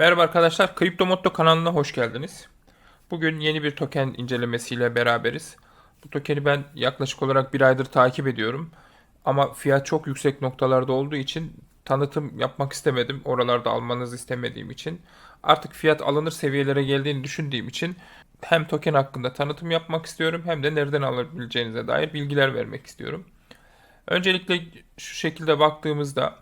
Merhaba arkadaşlar, Kripto Motto kanalına hoş geldiniz. Bugün yeni bir token incelemesiyle beraberiz. Bu tokeni ben yaklaşık olarak bir aydır takip ediyorum. Ama fiyat çok yüksek noktalarda olduğu için tanıtım yapmak istemedim. Oralarda almanızı istemediğim için. Artık fiyat alınır seviyelere geldiğini düşündüğüm için hem token hakkında tanıtım yapmak istiyorum hem de nereden alabileceğinize dair bilgiler vermek istiyorum. Öncelikle şu şekilde baktığımızda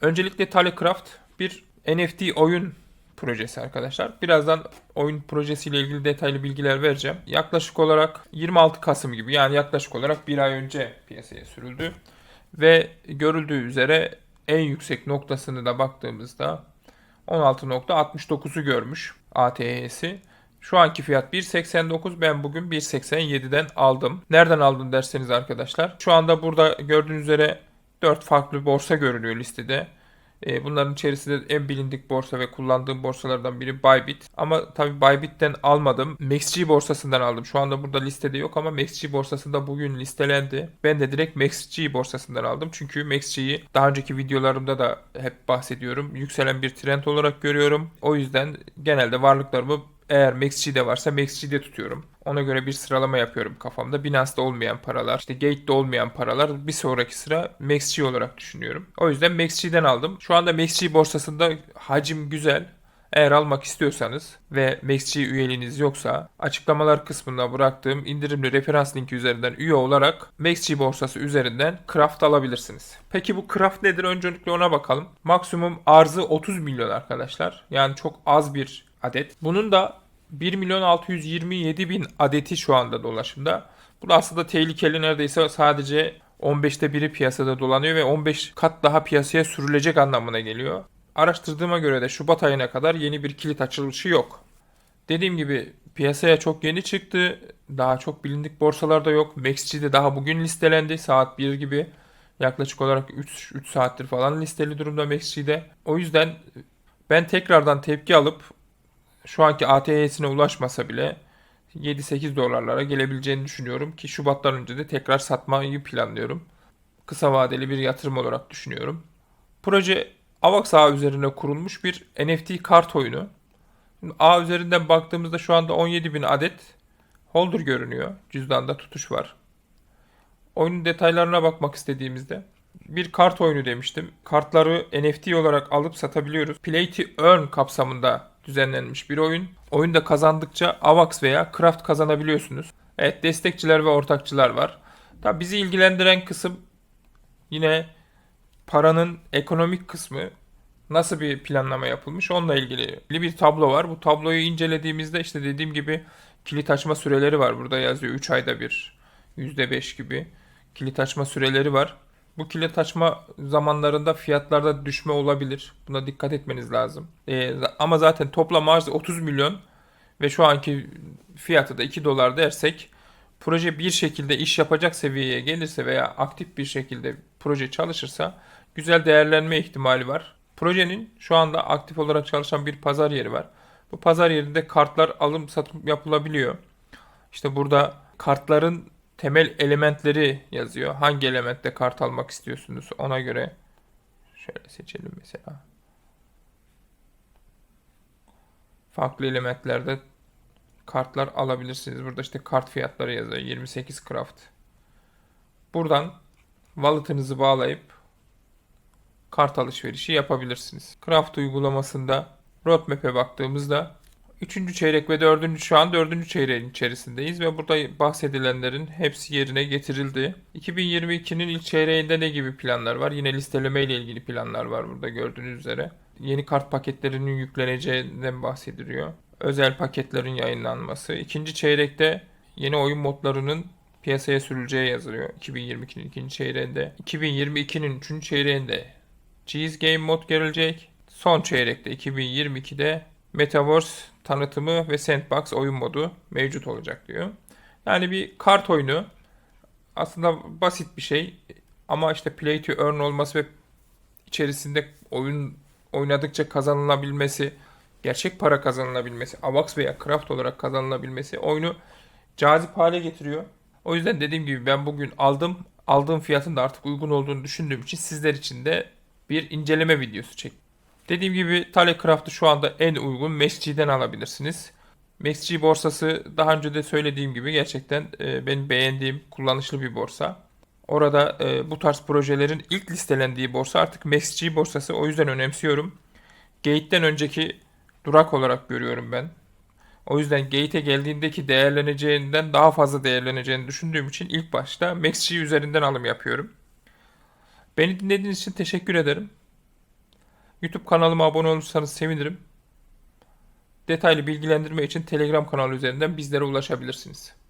öncelikle Talecraft bir NFT oyun projesi arkadaşlar. Birazdan oyun projesiyle ilgili detaylı bilgiler vereceğim. Yaklaşık olarak 26 Kasım gibi yani yaklaşık olarak bir ay önce piyasaya sürüldü. Ve görüldüğü üzere en yüksek noktasını da baktığımızda 16.69'u görmüş ATH'si. Şu anki fiyat 1.89 ben bugün 1.87'den aldım. Nereden aldım derseniz arkadaşlar. Şu anda burada gördüğünüz üzere 4 farklı borsa görünüyor listede. E, Bunların içerisinde en bilindik borsa ve kullandığım borsalardan biri Bybit. Ama tabii Bybit'ten almadım. MaxG borsasından aldım. Şu anda burada listede yok ama MaxG borsasında bugün listelendi. Ben de direkt MaxG borsasından aldım. Çünkü MaxG'yi daha önceki videolarımda da hep bahsediyorum. Yükselen bir trend olarak görüyorum. O yüzden genelde varlıklarımı eğer MaxG'de varsa MaxG'de tutuyorum. Ona göre bir sıralama yapıyorum kafamda. Binance'da olmayan paralar, işte Gate'de olmayan paralar bir sonraki sıra MaxG olarak düşünüyorum. O yüzden MaxG'den aldım. Şu anda MaxG borsasında hacim güzel. Eğer almak istiyorsanız ve MaxG üyeliğiniz yoksa açıklamalar kısmında bıraktığım indirimli referans linki üzerinden üye olarak MaxG borsası üzerinden Craft alabilirsiniz. Peki bu Craft nedir? Öncelikle ona bakalım. Maksimum arzı 30 milyon arkadaşlar. Yani çok az bir adet. Bunun da 1 milyon 627 bin adeti şu anda dolaşımda. Bu da aslında tehlikeli neredeyse sadece 15'te biri piyasada dolanıyor ve 15 kat daha piyasaya sürülecek anlamına geliyor. Araştırdığıma göre de Şubat ayına kadar yeni bir kilit açılışı yok. Dediğim gibi piyasaya çok yeni çıktı. Daha çok bilindik borsalarda yok. MaxG'de daha bugün listelendi saat 1 gibi. Yaklaşık olarak 3, 3 saattir falan listeli durumda MaxG'de. O yüzden ben tekrardan tepki alıp şu anki ATH'sine ulaşmasa bile 7-8 dolarlara gelebileceğini düşünüyorum ki Şubat'tan önce de tekrar satmayı planlıyorum. Kısa vadeli bir yatırım olarak düşünüyorum. Proje AVAX ağı üzerine kurulmuş bir NFT kart oyunu. Şimdi ağ üzerinden baktığımızda şu anda 17.000 adet holder görünüyor. Cüzdanda tutuş var. Oyunun detaylarına bakmak istediğimizde bir kart oyunu demiştim. Kartları NFT olarak alıp satabiliyoruz. Play to Earn kapsamında düzenlenmiş bir oyun. Oyunda kazandıkça AVAX veya Craft kazanabiliyorsunuz. Evet destekçiler ve ortakçılar var. Tabi bizi ilgilendiren kısım yine paranın ekonomik kısmı nasıl bir planlama yapılmış onunla ilgili bir tablo var. Bu tabloyu incelediğimizde işte dediğim gibi kilit açma süreleri var. Burada yazıyor 3 ayda bir %5 gibi kilit açma süreleri var. Bu kilit açma zamanlarında fiyatlarda düşme olabilir. Buna dikkat etmeniz lazım. Ee, ama zaten toplam arz 30 milyon ve şu anki fiyatı da 2 dolar dersek proje bir şekilde iş yapacak seviyeye gelirse veya aktif bir şekilde proje çalışırsa güzel değerlenme ihtimali var. Projenin şu anda aktif olarak çalışan bir pazar yeri var. Bu pazar yerinde kartlar alım satım yapılabiliyor. İşte burada kartların temel elementleri yazıyor. Hangi elementte kart almak istiyorsunuz ona göre şöyle seçelim mesela. Farklı elementlerde kartlar alabilirsiniz. Burada işte kart fiyatları yazıyor. 28 craft. Buradan wallet'ınızı bağlayıp kart alışverişi yapabilirsiniz. Craft uygulamasında roadmap'e baktığımızda 3. çeyrek ve 4. şu an 4. çeyreğin içerisindeyiz ve burada bahsedilenlerin hepsi yerine getirildi. 2022'nin ilk çeyreğinde ne gibi planlar var? Yine listeleme ile ilgili planlar var burada gördüğünüz üzere. Yeni kart paketlerinin yükleneceğinden bahsediliyor. Özel paketlerin yayınlanması. İkinci çeyrekte yeni oyun modlarının piyasaya sürüleceği yazılıyor. 2022'nin ikinci çeyreğinde. 2022'nin üçüncü çeyreğinde Cheese Game mod gelecek. Son çeyrekte 2022'de Metaverse tanıtımı ve Sandbox oyun modu mevcut olacak diyor. Yani bir kart oyunu aslında basit bir şey ama işte play to earn olması ve içerisinde oyun oynadıkça kazanılabilmesi, gerçek para kazanılabilmesi, AVAX veya Craft olarak kazanılabilmesi oyunu cazip hale getiriyor. O yüzden dediğim gibi ben bugün aldım. Aldığım fiyatın da artık uygun olduğunu düşündüğüm için sizler için de bir inceleme videosu çektim. Dediğim gibi Talecraft'ı şu anda en uygun MaxG'den alabilirsiniz. MaxG borsası daha önce de söylediğim gibi gerçekten e, benim beğendiğim kullanışlı bir borsa. Orada e, bu tarz projelerin ilk listelendiği borsa artık MaxG borsası o yüzden önemsiyorum. Gate'den önceki durak olarak görüyorum ben. O yüzden Gate'e geldiğindeki değerleneceğinden daha fazla değerleneceğini düşündüğüm için ilk başta MaxG üzerinden alım yapıyorum. Beni dinlediğiniz için teşekkür ederim. YouTube kanalıma abone olursanız sevinirim. Detaylı bilgilendirme için Telegram kanalı üzerinden bizlere ulaşabilirsiniz.